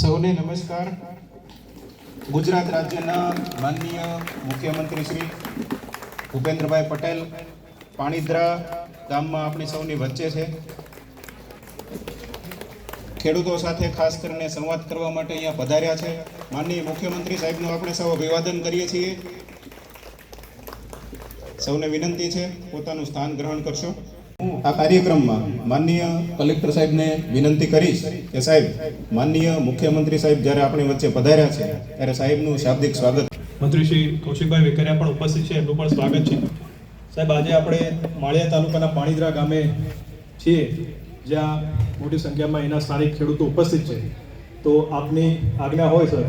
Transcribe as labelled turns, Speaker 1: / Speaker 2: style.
Speaker 1: સૌને નમસ્કાર. ગુજરાત રાજ્યના માનનીય મુખ્યમંત્રી શ્રી ભૂપેન્દ્રભાઈ પટેલ, પાણીદ્રા ગામમાં આપણી સૌની વચ્ચે છે. ખેડૂતો સાથે ખાસ કરીને સંવાદ કરવા માટે અહીંયા પધાર્યા છે. માનનીય મુખ્યમંત્રી સાહેબનું આપણે સૌ અભિવાદન કરીએ છીએ. સૌને વિનંતી છે, પોતાનું સ્થાન ગ્રહણ કરશો. આ કાર્યક્રમમાં માનનીય કલેક્ટર સાહેબને વિનંતી કરીશ કે સાહેબ, માનનીય મુખ્યમંત્રી સાહેબ જ્યારે આપણી વચ્ચે પધાર્યા છે, ત્યારે સાહેબનું શાબ્દિક સ્વાગત.
Speaker 2: મંત્રી શ્રી કૌશિકભાઈ વેકરિયા પણ ઉપસ્થિત છે, એમનું પણ સ્વાગત છે. સાહેબ, આજે આપણે માળિયા તાલુકાના પાણીદરા ગામે છીએ, જ્યાં મોટી સંખ્યામાં એના સ્થાનિક ખેડૂતો ઉપસ્થિત છે. તો આપની આજ્ઞા હોય, સર?